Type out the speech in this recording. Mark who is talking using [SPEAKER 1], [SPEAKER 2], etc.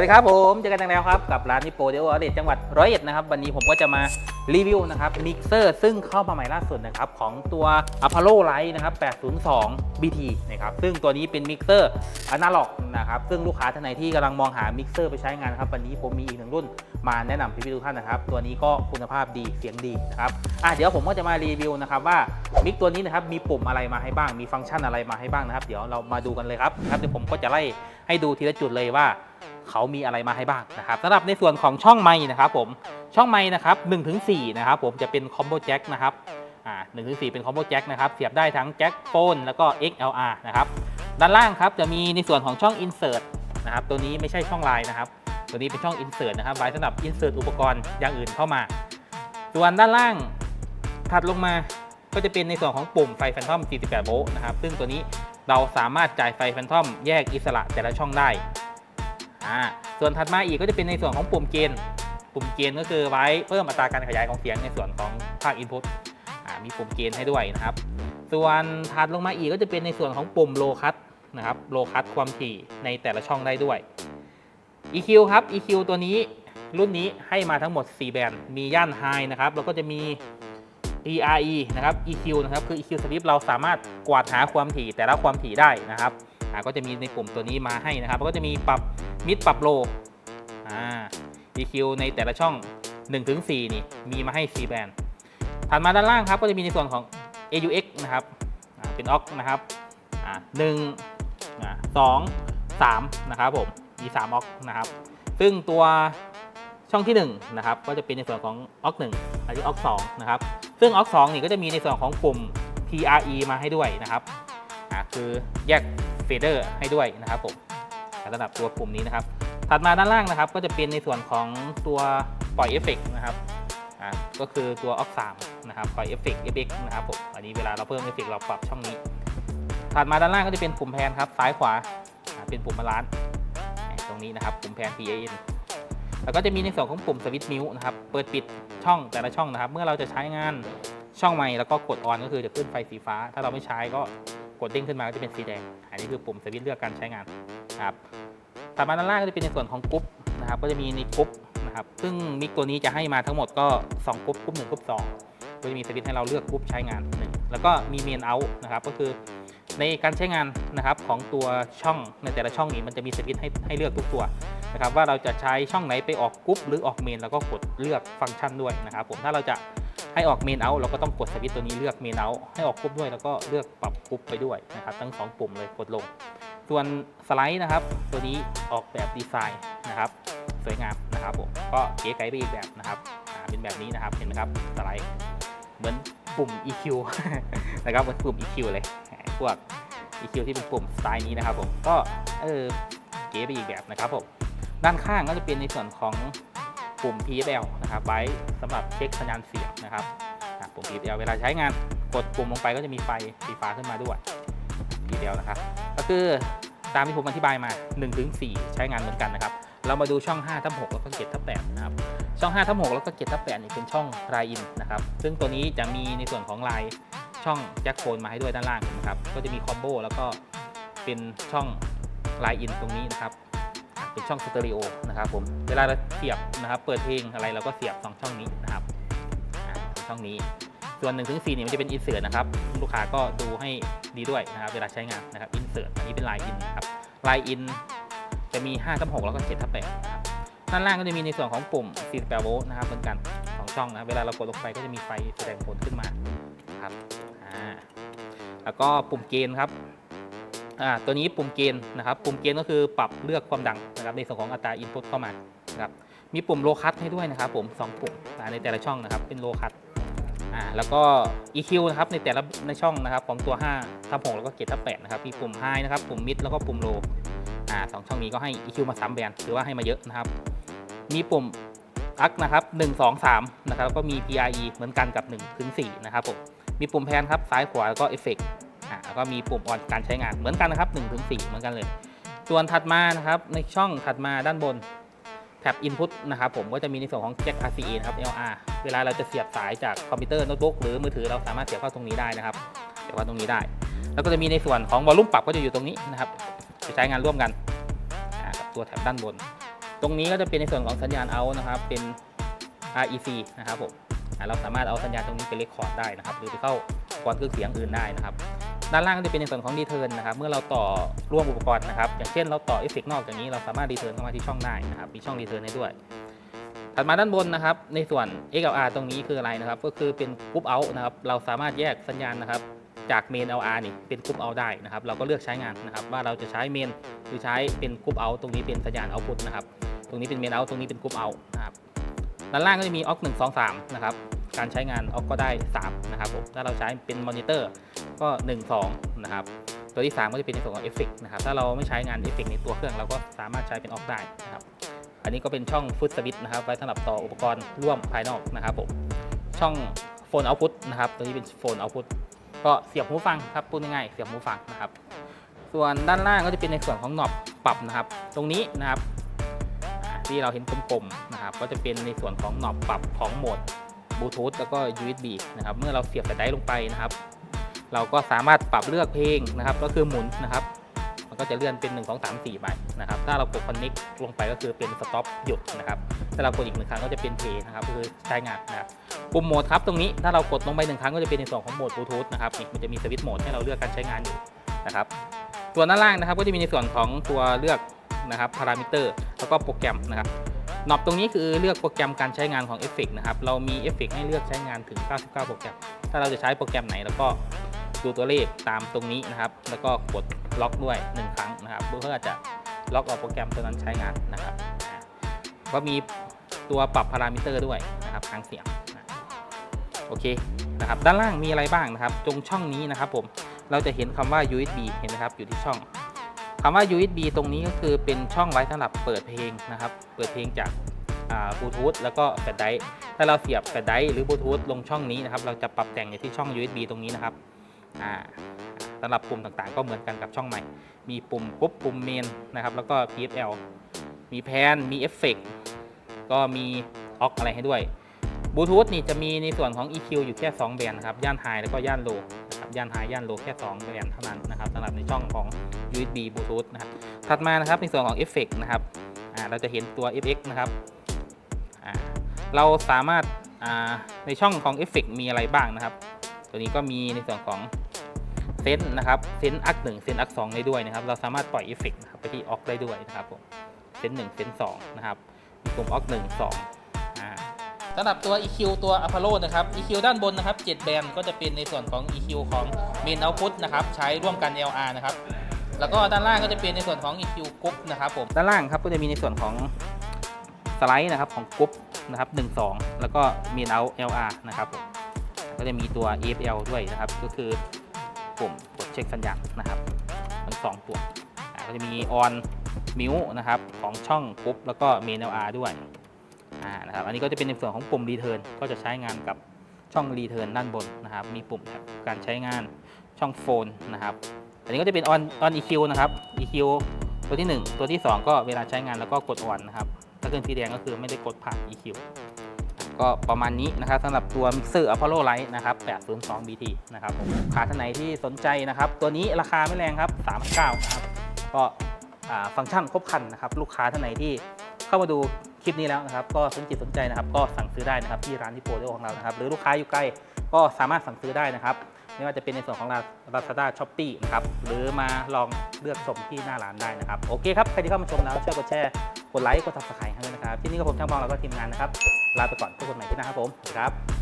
[SPEAKER 1] วัสดีครับผมเจอกันอีกแล้วครับ กับร้านนิโปเดลอเดตจังหวัดร้อยเอ็ดนะครับ วันนี้ผมก็จะมารีวิวนะครับมิกเซอร์ซึ่งเข้ามาใหม่ล่าสุดนะครับ ของตัว Apollo Light นะครับ 802 BT นะครับซึ่งตัวนี้เป็นมิกเซอร์อนาล็อกนะครับซึ่งลูกค้าท่านไหนที่กำลังมองหามิกเซอร์ไปใช้งานครับ วันนี้ผมมีอีกหนึ่งรุ่นมาแนะนำพี่ๆทุกท่านนะครับ ตัวนี้ก็คุณภาพดีเสียงดีนะครับอะเดี๋ยวผมก็จะมารีวิวนะครับว่ามิกตัวนี้นะครับมีปุ่มอะไรมาให้บ้างมีฟังก์ชันอะไรมาให้บ้างนะครับ เดี๋ยวเรามาดูกันเลยครับครับเดี๋ยวผมก็จะไล่ให้ดูทีละจุดเลยว่า เขามีอะไรมาให้บ้างนะครับสำหรับในส่วนของช่องไม้นะครับผมช่องไม้นะครับ1ถึง4นะครับผมจะเป็นคอมโบแจ็คนะครับอ่า1ถึง4เป็นคอมโบแจ็คนะครับเสียบได้ทั้งแจ็คโฟนแล้วก็ XLR นะครับด้านล่างครับจะมีในส่วนของช่อง Insert นะครับตัวนี้ไม่ใช่ช่องไลน์นะครับ ตัวนี้เป็นช่อง Insert นะครับไว้สำหรับ Insert อุปกรณ์อย่างอื่นเข้ามาส่วนด้านล่างถัดลงมาก็จะเป็นในส่วนของปุ่มไฟแฟนทอม 48 โวลต์นะครับ ซึ่งตัวนี้เราสามารถจ่ายไฟแฟนทอมแยกอิสระแต่ละช่องได้ อ่าส่วนถัดมาอีกก็จะเป็นในส่วนของปุ่มเกณฑ์ปุ่มเกณฑ์ก็คือไว้เพิ่มอัตราการขยายของเสียงในส่วนของภาค Input อ่ามีปุ่มเกณฑ์ให้ด้วยนะครับ ส่วนถัดลงมาอีกก็จะเป็นในส่วนของปุ่มโลคัตนะครับโลคัตความถี่ในแต่ละช่องได้ด้วย EQ ครับ EQ ตัวนี้รุ่นนี้ให้มาทั้งหมด 4 แบรนด์มีย่าน High นะครับ แล้วก็จะมี ERE นะครับ EQ นะครับ คือ EQ Sweep เราสามารถกวาดหาความถี่แต่ละความถี่ได้นะครับ อ่าก็จะมีในปุ่มตัวนี้มาให้นะครับก็จะมีปรับมิดปรับโลอ่า EQ ในแต่ละช่อง 1-4 นี่มีมาให้ 4 แบนด์ถัดมาด้านล่างครับก็จะมีในส่วนของ AUX นะครับอ่าเป็น OX นะครับอ่าหนึ่งอ่าสองสามนะครับผมมี3 OX นะครับ ซึ่งตัวช่องที่1นะครับก็จะเป็นในส่วนของ OX 1อันนี้ OX 2นะครับซึ่ง OX 2นี่ก็จะมีในส่วนของปุ่ม TRE มาให้ด้วยนะครับอ่าคือแยก ฟเดอร์ให้ด้วยนะครับผมสำหรับตัวปุ่มนี้นะครับ ถัดมาด้านล่างนะครับ ก็จะเป็นในส่วนของตัวปล่อยเอฟเฟกต์นะครับอ่าก็คือตัว OX 3นะครับปล่อยเอฟเฟกต์ FX นะครับผมอันนี้เวลาเราเพิ่มเอฟเฟกต์เราปรับช่องนี้ ถัดมาด้านล่างก็จะเป็นปุ่มแพนครับซ้ายขวาอ่าเป็นปุ่มบาลานซ์ตรงนี้นะครับปุ่มแพน PAN แล้วก็จะมีในส่วนของปุ่มสวิตช์มิวนะครับเปิดปิดช่องแต่ละช่องนะครับ เมื่อเราจะใช้งานช่องใหม่แล้วก็กดออนก็คือจะขึ้นไฟสีฟ้า ถ้าเราไม่ใช้ก็ กดเด้งขึ้นมาก็จะเป็นสีแดง อันนี้คือปุ่มสวิตช์เลือกการใช้งานนะครับถัดมาด้านล่างก็จะเป็นในส่วนของกรุ๊ปนะครับ ก็จะมีในกรุ๊ปนะครับ ซึ่งมิกตัวนี้จะให้มาทั้งหมดก็2กรุ๊ปกรุ๊ปหนึ่งกรุ๊ปสองก็จะมีสวิตช์ให้เราเลือกกรุ๊ปใช้งานหนึ่งแล้วก็มีเมนเอาท์นะครับ ก็คือในการใช้งานนะครับของตัวช่องในแต่ละช่องนี้มันจะมีสวิตช์ให้ให้เลือกทุกตัวนะครับว่าเราจะใช้ช่องไหนไปออกกรุ๊ปหรือออกเมนแล้วก็กดเลือกฟังก์ชันด้วยนะครับผมถ้าเราจะ ให้ออกเมนเอาเราก็ต้องกดสวิตช์ตัวนี้เลือกเมนเอาให้ออกกรุ๊ปด้วยแล้วก็เลือกปรับกรุ๊ปไปด้วยนะครับทั้งสองปุ่มเลยกดลง ส่วนสไลด์นะครับ ตัวนี้ออกแบบดีไซน์นะครับสวยงามนะครับผมก็เก๋ไก๋ไปอีกแบบนะครับเป็นแบบนี้นะครับเห็นไหมครับสไลด์เหมือนปุ่ม EQ นะครับเหมือนปุ่ม EQ เลยพวก EQ ที่เป็นปุ่มสไตล์นี้นะครับผมก็เออเก๋ไปอีกแบบนะครับผมด้านข้างก็จะเป็นในส่วนของ ปุ่ม PSL นะครับไว้สำหรับเช็คสัญญาณเสียงนะครับปุ่ม PSL เวลาใช้งานกดปุ่มลงไปก็จะมีไฟสีฟ้าขึ้นมาด้วย PSL นะครับ ก็คือตามที่ผมอธิบายมา1ถึง4ใช้งานเหมือนกันนะครับ เรามาดูช่อง5ทับ6แล้วก็7ทับ8นะครับ ช่อง5ทับ6แล้วก็7ทับ8นี่เป็นช่องรายอินนะครับ ซึ่งตัวนี้จะมีในส่วนของลายช่องแจ็คโฟนมาให้ด้วยด้านล่างนะครับ ก็จะมีคอมโบแล้วก็เป็นช่องลายอินตรงนี้นะครับ เป็นช่องสเตอริโอนะครับผมเวลาเราเสียบนะครับเปิดเพลงอะไรเราก็เสียบสองช่องนี้นะครับอะช่องนี้ส่วน1ถึง4เนี่ยมันจะเป็นอินเสิร์ตนะครับลูกค้าก็ดูให้ดีด้วยนะครับเวลาใช้งานนะครับอินเสิร์ตอันนี้เป็นลายอินนะครับลายอินจะมี5ทับ6แล้วก็7ทับ8นะครับด้านล่างก็จะมีในส่วนของปุ่ม48โวลต์นะครับเหมือนกันสองช่องนะเวลาเรากดลงไปก็จะมีไฟแสดงผลขึ้นมาครับอ่าแล้วก็ปุ่มเกณฑ์ครับ ตัวนี้ปุ่มเกณฑ์นะครับ ปุ่มเกณฑ์ก็คือปรับเลือกความดังนะครับในส่วนของอัตราอินพุตเข้ามานะครับมีปุ่มโลคัตให้ด้วยนะครับผมสองปุ่มในแต่ละช่องนะครับเป็นโลคัตอ่าแล้วก็ EQ นะครับในแต่ละในช่องนะครับของตัว5ทับ6แล้วก็เกตทับ8นะครับมีปุ่ม High นะครับปุ่ม Mid แล้วก็ปุ่ม Low อ่าสองช่องนี้ก็ให้ EQ มา3แบนด์ถือว่าให้มาเยอะนะครับ มีปุ่ม UX นะครับ1 2 3นะครับแล้วก็มี PRE เหมือนกันกับ1ถึง4นะครับผมมีปุ่มแพนครับซ้ายขวาแล้วก็ Effect อ่า แล้วก็มีปุ่มออนการใช้งานเหมือนกันนะครับ1ถึง4เหมือนกันเลย ส่วนถัดมานะครับในช่องถัดมาด้านบนแท็บ Input นะครับผมก็จะมีในส่วนของ Jack RCA นะครับ LR เวลาเราจะเสียบสายจากคอมพิวเตอร์โน้ตบุ๊กหรือมือถือเราสามารถเสียบเข้าตรงนี้ได้นะครับเสียบเข้าตรงนี้ได้ แล้วก็จะมีในส่วนของวอลลุ่มปรับก็จะอยู่ตรงนี้นะครับจะใช้งานร่วมกันกับตัวแท็บด้านบน ตรงนี้ก็จะเป็นในส่วนของสัญญาณ out นะครับเป็น REC นะครับผมเราสามารถเอาสัญญาณตรงนี้ไปเรคคอร์ดได้นะครับหรือไปเข้ากรณ์เครื่องเสียงอื่นได้นะครับ ด้านล่างก็จะเป็นในส่วนของดีเทิร์นนะครับ เมื่อเราต่อร่วมอุปกรณ์นะครับ อย่างเช่นเราต่อเอฟเฟกนอกอย่างนี้ เราสามารถดีเทิร์นเข้ามาที่ช่องได้นะครับ มีช่องดีเทิร์นให้ด้วย ถัดมาด้านบนนะครับ ในส่วน XLR ตรงนี้คืออะไรนะครับ ก็คือเป็นกรุ๊ปเอาท์นะครับ เราสามารถแยกสัญญาณนะครับ จากเมน LR นี่เป็นกรุ๊ปเอาได้นะครับ เราก็เลือกใช้งานนะครับ ว่าเราจะใช้เมนหรือใช้เป็นกรุ๊ปเอาตรงนี้เป็นสัญญาณเอาพุตนะครับ ตรงนี้เป็นเมนเอาตรงนี้เป็นกรุ๊ปเอานะครับ ด้านล่างก็จะมีออก1 2 3นะครับ การใช้งานออกก็ได้ 3 นะครับผมถ้าเราใช้เป็นมอนิเตอร์ก็ 1 2 นะครับ ตัวที่ 3 ก็จะเป็นในส่วนของเอฟเฟกนะครับถ้าเราไม่ใช้งานเอฟเฟกในตัวเครื่องเราก็สามารถใช้เป็นออกได้นะครับอันนี้ก็เป็นช่องฟุตสวิตนะครับไว้สำหรับต่ออุปกรณ์ร่วมภายนอกนะครับผมช่องโฟนเอาพุตนะครับตัวนี้เป็นโฟนเอาพุตก็เสียบหูฟังครับพูดง่ายๆเสียบหูฟังนะครับส่วนด้านล่างก็จะเป็นในส่วนของหนอบปรับนะครับ ตรงนี้นะครับที่เราเห็นกลมๆนะครับ ก็จะเป็นในส่วนของหนอบปรับของโหมด บลูทูธแล้วก็ USB นะครับเมื่อเราเสียบสายไดร์ลงไปนะครับ เราก็สามารถปรับเลือกเพลงนะครับ ก็คือหมุนนะครับ มันก็จะเลื่อนเป็น 1 2 3 4ไปนะครับ ถ้าเรากด connect ลงไปก็คือเป็นสต็อปหยุดนะครับถ้าเรากดอีกหนึ่งครั้งก็จะเป็นเพลย์นะครับก็คือใช้งานนะครับปุ่มโหมดครับตรงนี้ถ้าเรากดลงไปหนึ่งครั้งก็จะเป็นในส่วนของโหมดบลูทูธนะครับนี่มันจะมีสวิตช์โหมดให้เราเลือกการใช้งานอยู่นะครับส่วนด้านล่างนะครับก็จะมีในส่วนของตัวเลือกนะครับพารามิเตอร์แล้วก็โปรแกรมนะครับ นอบตรงนี้คือเลือกโปรแกรมการใช้งานของเอฟเฟกนะครับ เรามีเอฟเฟกให้เลือกใช้งานถึง 99 โปรแกรม ถ้าเราจะใช้โปรแกรมไหนแล้วก็ดูตัวเลขตามตรงนี้นะครับ แล้วก็กดล็อกด้วย 1 ครั้งนะครับ เพื่อจะล็อกเอาโปรแกรมตัวนั้นใช้งานนะครับอ่าก็มีตัวปรับพารามิเตอร์ด้วยนะครับทางเสียงนะโอเคนะครับ ด้านล่างมีอะไรบ้างนะครับ ตรงช่องนี้นะครับผม เราจะเห็นคำว่า USB เห็นไหมครับ อยู่ที่ช่อง คำว่า USB ตรงนี้ก็คือเป็นช่องไว้สำหรับเปิดเพลงนะครับ เปิดเพลงจากบลูทูธแล้วก็แฟลชไดร์ถ้าเราเสียบแฟลชไดร์หรือบลูทูธลงช่องนี้นะครับ เราจะปรับแต่งอยู่ที่ช่อง USB ตรงนี้นะครับอ่าสำหรับปุ่มต่างๆ ก็เหมือนกันกับช่องใหม่ มีปุ่มปุ๊บปุ่มเมนนะครับ แล้วก็ PFL มีแพน มีเอฟเฟกก็มีออกอะไรให้ด้วยบลูทูธนี่จะมีในส่วนของ EQ อยู่แค่ 2 แบนด์ครับ ย่านไฮแล้วก็ย่านโล ย่านไฮย่านโลแค่2แบนด์เท่านั้นนะครับสำหรับในช่องของ USB บลูทูธนะครับถัดมานะครับในส่วนของเอฟเฟกนะครับเราจะเห็นตัว FX นะครับเราสามารถในช่องของเอฟเฟกมีอะไรบ้างนะครับ ตัวนี้ก็มีในส่วนของเซนนะครับเซนอักหนึ่งเซนอักสองได้ด้วยนะครับ เราสามารถปล่อยเอฟเฟกนะครับไปที่ออกได้ด้วยนะครับผมเซนหนึ่งเซนสองนะครับมีกลุ่มออกหนึ่งสอง สำหรับตัว EQ ตัว Apollo นะครับ EQ ด้านบนนะครับ 7 แบนด์ก็จะเป็นในส่วนของ EQ ของ Main Output นะครับ ใช้ร่วมกัน LR นะครับ แล้วก็ด้านล่างก็จะเป็นในส่วนของ EQ กรุ๊ปนะครับผม ด้านล่างครับก็จะมีในส่วนของสไลด์นะครับของกรุ๊ปนะครับ1 2 แล้วก็ Main Out LR นะครับผมก็จะมีตัว EFL ด้วยนะครับ ก็คือปุ่มกดเช็คสัญญาณนะครับทั้งสองตัวอ่าก็จะมี on mute นะครับของช่องกรุ๊ปแล้วก็ Main LR ด้วย อ่านะครับอันนี้ก็จะเป็นในส่วนของปุ่ม return ก็จะใช้งานกับช่อง return ด้านบนนะครับ มีปุ่มการใช้งานช่องโฟนนะครับ อันนี้ก็จะเป็น on on EQ นะครับ EQ ตัวที่ 1 ตัวที่ 2 ก็เวลาใช้งานแล้วก็กด on นนะครับ ถ้าขึ้นสีแดงก็คือไม่ได้กดผ่าน EQ ก็ประมาณนี้นะครับสำหรับตัว Mixer Apollo Lite นะครับ 802 BT นะครับผมลูกค้าท่านไหนที่สนใจนะครับ ตัวนี้ราคาไม่แรงครับ 3,900นะครับ ก็ฟังก์ชันครบครันนะครับ ลูกค้าท่านไหนที่เข้ามาดู คลิปนี้แล้วนะครับ ก็สนจิตสนใจนะครับ ก็สั่งซื้อได้นะครับที่ร้านที่โปรเดของเรานะครับ หรือลูกค้าอยู่ใกล้ก็สามารถสั่งซื้อได้นะครับ ไม่ว่าจะเป็นในส่วนของ Lazada Shopee นะครับ หรือมาลองเลือกชมที่หน้าร้านได้นะครับ โอเคครับ ใครที่เข้ามาชมแล้วช่วยกดแชร์ กดไลค์ กดติดตามให้ด้วยนะครับ ที่นี่ก็ผมช่างบองแล้วก็ทีมงานนะครับ ลาไปก่อนพบกันใหม่ที่หน้าครับผม ครับ